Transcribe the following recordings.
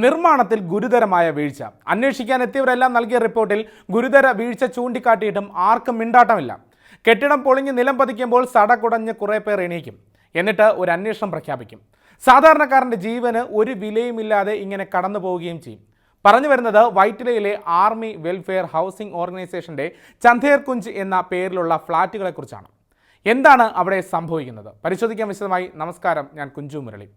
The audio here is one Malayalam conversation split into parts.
നിർമ്മാണത്തിൽ ഗുരുതരമായ വീഴ്ച. അന്വേഷിക്കാൻ എത്തിയവരെല്ലാം നൽകിയ റിപ്പോർട്ടിൽ ഗുരുതര വീഴ്ച ചൂണ്ടിക്കാട്ടിയിട്ടും ആർക്കും മിണ്ടാട്ടമില്ല. കെട്ടിടം പൊളിഞ്ഞ് നിലം പതിക്കുമ്പോൾ സടകുടഞ്ഞ് കുറേ പേർ എണീക്കും. എന്നിട്ട് ഒരു അന്വേഷണം പ്രഖ്യാപിക്കും. സാധാരണക്കാരന്റെ ജീവന് ഒരു വിലയുമില്ലാതെ ഇങ്ങനെ കടന്നു പോവുകയും ചെയ്യും. പറഞ്ഞു വരുന്നത് വൈറ്റിലയിലെ ആർമി വെൽഫെയർ ഹൗസിംഗ് ഓർഗനൈസേഷന്റെ ചന്ദേർ കുഞ്ച് എന്ന പേരിലുള്ള ഫ്ളാറ്റുകളെക്കുറിച്ചാണ്. എന്താണ് അവിടെ സംഭവിക്കുന്നത്? പരിശോധിക്കാൻ വിശദമായി നമസ്കാരം. ഞാൻ കുഞ്ചു മുരളി.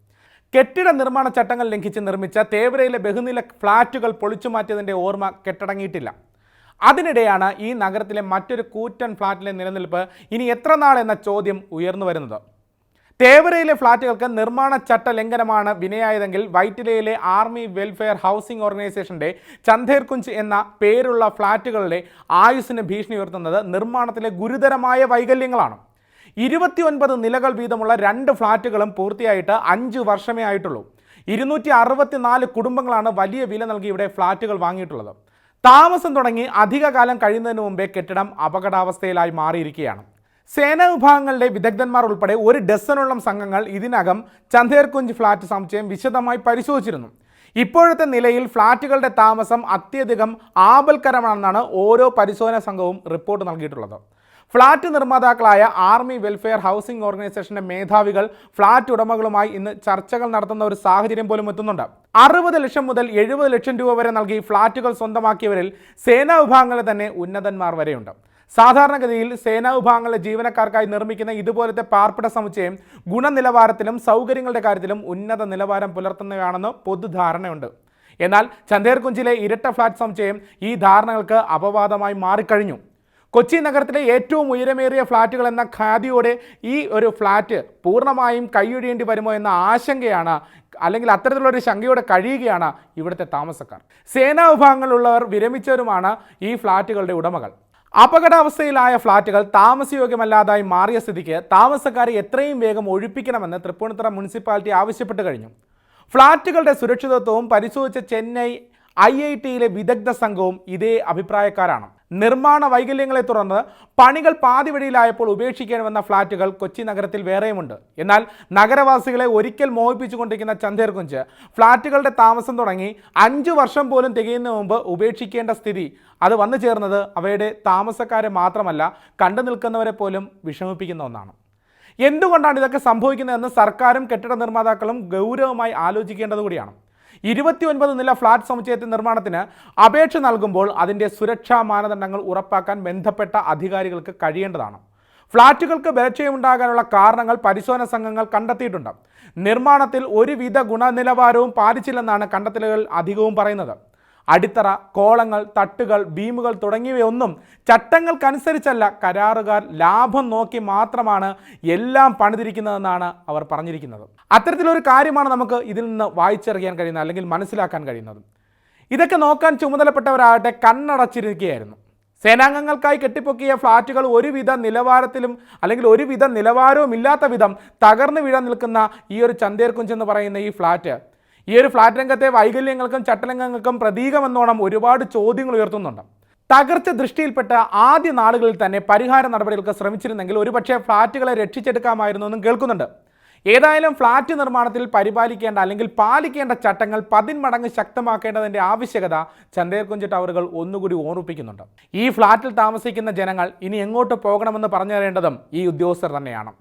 കെട്ടിട നിർമ്മാണ ചട്ടങ്ങൾ ലംഘിച്ച് നിർമ്മിച്ച തേവരയിലെ ബഹുനില ഫ്ളാറ്റുകൾ പൊളിച്ചു മാറ്റിയതിന്റെ ഓർമ്മ കെട്ടടങ്ങിയിട്ടില്ല. അതിനിടെയാണ് ഈ നഗരത്തിലെ മറ്റൊരു കൂറ്റൻ ഫ്ളാറ്റിലെ നിലനിൽപ്പ് ഇനി എത്ര നാൾ എന്ന ചോദ്യം ഉയർന്നു വരുന്നത്. തേവരയിലെ ഫ്ളാറ്റുകൾക്ക് നിർമ്മാണ ചട്ട ലംഘനമാണ് വിനയായതെങ്കിൽ വൈറ്റിലയിലെ ആർമി വെൽഫെയർ ഹൗസിംഗ് ഓർഗനൈസേഷന്റെ ചന്ദേർകുഞ്ച് എന്ന പേരുള്ള ഫ്ളാറ്റുകളുടെ ആയുസ്സിന് ഭീഷണി ഉയർത്തുന്നത് നിർമ്മാണത്തിലെ ഗുരുതരമായ വൈകല്യങ്ങളാണ്. ഇരുപത്തിയൊൻപത് നിലകൾ വീതമുള്ള രണ്ട് ഫ്ളാറ്റുകളും പൂർത്തിയായിട്ട് അഞ്ച് വർഷമേ ആയിട്ടുള്ളൂ. ഇരുന്നൂറ്റി അറുപത്തിനാല് കുടുംബങ്ങളാണ് വലിയ വില നൽകി ഇവിടെ ഫ്ളാറ്റുകൾ വാങ്ങിയിട്ടുള്ളത്. താമസം തുടങ്ങി അധികകാലം കഴിയുന്നതിന് മുമ്പേ കെട്ടിടം അപകടാവസ്ഥയിലായി മാറിയിരിക്കുകയാണ്. സേനാ വിഭാഗങ്ങളുടെ വിദഗ്ധന്മാർ ഉൾപ്പെടെ ഒരു ഡസനോളം സംഘങ്ങൾ ഇതിനകം ചന്ദേർകുഞ്ച് ഫ്ളാറ്റ് സമുച്ചയം വിശദമായി പരിശോധിച്ചിരുന്നു. ഇപ്പോഴത്തെ നിലയിൽ ഫ്ളാറ്റുകളുടെ താമസം അത്യധികം ആപൽക്കരമാണെന്നാണ് ഓരോ പരിശോധനാ സംഘവും റിപ്പോർട്ട് നൽകിയിട്ടുള്ളത്. ഫ്ളാറ്റ് നിർമ്മാതാക്കളായ ആർമി വെൽഫെയർ ഹൗസിംഗ് ഓർഗനൈസേഷന്റെ മേധാവികൾ ഫ്ളാറ്റ് ഉടമകളുമായി ഇന്ന് ചർച്ചകൾ നടത്തുന്ന ഒരു സാഹചര്യം പോലും എത്തുന്നുണ്ട്. അറുപത് ലക്ഷം മുതൽ എഴുപത് ലക്ഷം രൂപ വരെ നൽകി ഫ്ളാറ്റുകൾ സ്വന്തമാക്കിയവരിൽ സേനാ വിഭാഗങ്ങളിൽ തന്നെ ഉന്നതന്മാർ വരെയുണ്ട്. സാധാരണഗതിയിൽ സേനാ വിഭാഗങ്ങളിലെ ജീവനക്കാർക്കായി നിർമ്മിക്കുന്ന ഇതുപോലത്തെ പാർപ്പിട സമുച്ചയം ഗുണനിലവാരത്തിലും സൗകര്യങ്ങളുടെ കാര്യത്തിലും ഉന്നത നിലവാരം പുലർത്തുന്നവയാണെന്ന് പൊതുധാരണയുണ്ട്. എന്നാൽ ചന്തേർകുഞ്ചിലെ ഇരട്ട ഫ്ളാറ്റ് സമുച്ചയം ഈ ധാരണകൾക്ക് അപവാദമായി മാറിക്കഴിഞ്ഞു. കൊച്ചി നഗരത്തിലെ ഏറ്റവും ഉയരമേറിയ ഫ്ളാറ്റുകൾ എന്ന ഖാദിയോടെ ഈ ഒരു ഫ്ളാറ്റ് പൂർണമായും കൈയൊഴിയേണ്ടി വരുമോ എന്ന ആശങ്കയാണ് അല്ലെങ്കിൽ അത്തരത്തിലുള്ള ഒരു ശങ്കയോടെ കഴിയുകയാണ് ഇവിടുത്തെ താമസക്കാർ. സേനാ വിഭാഗങ്ങളുള്ളവർ വിരമിച്ചവരുമാണ് ഈ ഫ്ളാറ്റുകളുടെ ഉടമകൾ. അപകടാവസ്ഥയിലായ ഫ്ളാറ്റുകൾ താമസയോഗ്യമല്ലാതായി മാറിയ സ്ഥിതിക്ക് താമസക്കാരെ എത്രയും വേഗം ഒഴിപ്പിക്കണമെന്ന് തൃപ്പൂണിത്തുറ മുനിസിപ്പാലിറ്റി ആവശ്യപ്പെട്ടു കഴിഞ്ഞു. ഫ്ളാറ്റുകളുടെ സുരക്ഷിതത്വവും പരിശോധിച്ച ചെന്നൈ ഐ ഐ ടിയിലെ വിദഗ്ധ സംഘവും ഇതേ അഭിപ്രായക്കാരാണ്. നിർമ്മാണ വൈകല്യങ്ങളെ തുടർന്ന് പണികൾ പാതി വഴിയിലായപ്പോൾ ഉപേക്ഷിക്കണമെന്ന ഫ്ളാറ്റുകൾ കൊച്ചി നഗരത്തിൽ വേറെയുമുണ്ട്. എന്നാൽ നഗരവാസികളെ ഒരിക്കൽ മോഹിപ്പിച്ചുകൊണ്ടിരിക്കുന്ന ചന്തേർകുഞ്ച് ഫ്ളാറ്റുകളുടെ താമസം തുടങ്ങി അഞ്ചു വർഷം പോലും തികയുന്ന മുമ്പ് ഉപേക്ഷിക്കേണ്ട സ്ഥിതി. അത് വന്നു ചേർന്നത് അവയുടെ താമസക്കാരെ മാത്രമല്ല കണ്ടു നിൽക്കുന്നവരെ പോലും വിഷമിപ്പിക്കുന്ന ഒന്നാണ്. എന്തുകൊണ്ടാണ് ഇതൊക്കെ സംഭവിക്കുന്നതെന്ന് സർക്കാരും കെട്ടിട നിർമ്മാതാക്കളും ഗൗരവമായി ആലോചിക്കേണ്ടത് കൂടിയാണ്. ഇരുപത്തിയൊൻപത് നില ഫ്ളാറ്റ് സമുച്ചയത്തിൽ നിർമ്മാണത്തിന് അപേക്ഷ നൽകുമ്പോൾ അതിന്റെ സുരക്ഷാ മാനദണ്ഡങ്ങൾ ഉറപ്പാക്കാൻ ബന്ധപ്പെട്ട അധികാരികൾക്ക് കഴിയേണ്ടതാണ്. ഫ്ളാറ്റുകൾക്ക് ബലക്ഷയമുണ്ടാകാനുള്ള കാരണങ്ങൾ പരിശോധന സംഘങ്ങൾ കണ്ടെത്തിയിട്ടുണ്ട്. നിർമ്മാണത്തിൽ ഒരുവിധ ഗുണനിലവാരവും പാലിച്ചില്ലെന്നാണ് കണ്ടെത്തലുകൾ അധികവും പറയുന്നത്. അടിത്തറ കോളങ്ങൾ തട്ടുകൾ ബീമുകൾ തുടങ്ങിയവയൊന്നും ചട്ടങ്ങൾക്കനുസരിച്ചല്ല കരാറുകാർ ലാഭം നോക്കി മാത്രമാണ് എല്ലാം പണിതിരിക്കുന്നതെന്നാണ് അവർ പറഞ്ഞിരിക്കുന്നത്. അത്തരത്തിലൊരു കാര്യമാണ് നമുക്ക് ഇതിൽ നിന്ന് വായിച്ചറിയാൻ കഴിയുന്നത് അല്ലെങ്കിൽ മനസ്സിലാക്കാൻ കഴിയുന്നത്. ഇതൊക്കെ നോക്കാൻ ചുമതലപ്പെട്ടവരാകട്ടെ കണ്ണടച്ചിരിക്കുകയായിരുന്നു. സേനാംഗങ്ങൾക്കായി കെട്ടിപ്പൊക്കിയ ഫ്ളാറ്റുകൾ ഒരുവിധ നിലവാരത്തിലും അല്ലെങ്കിൽ ഒരുവിധ നിലവാരവും ഇല്ലാത്ത വിധം തകർന്നു വീഴാൻ നിൽക്കുന്ന ഈ ഒരു ചന്തേർകുഞ്ച് എന്ന് പറയുന്ന ഈ ഫ്ളാറ്റ് ഈ ഒരു ഫ്ലാറ്റ് രംഗത്തെ വൈകല്യങ്ങൾക്കും ചട്ടലംഘങ്ങൾക്കും പ്രതീകമെന്നോണം ഒരുപാട് ചോദ്യങ്ങൾ ഉയർത്തുന്നുണ്ട്. തകർച്ച ദൃഷ്ടിയിൽപ്പെട്ട ആദ്യ നാളുകളിൽ തന്നെ പരിഹാര നടപടികൾക്ക് ശ്രമിച്ചിരുന്നെങ്കിൽ ഒരുപക്ഷെ ഫ്ളാറ്റുകളെ രക്ഷിച്ചെടുക്കാമായിരുന്നു എന്നും കേൾക്കുന്നുണ്ട്. ഏതായാലും ഫ്ളാറ്റ് നിർമ്മാണത്തിൽ പരിപാലിക്കേണ്ട അല്ലെങ്കിൽ പാലിക്കേണ്ട ചട്ടങ്ങൾ പതിന്മടങ്ങ് ശക്തമാക്കേണ്ടതിന്റെ ആവശ്യകത ചന്ദേർകുഞ്ച് ടവറുകൾ ഒന്നുകൂടി ഓർമ്മിപ്പിക്കുന്നുണ്ട്. ഈ ഫ്ളാറ്റിൽ താമസിക്കുന്ന ജനങ്ങൾ ഇനി എങ്ങോട്ട് പോകണമെന്ന് പറഞ്ഞു തരേണ്ടതും ഈ ഉദ്യോഗസ്ഥർ തന്നെയാണ്.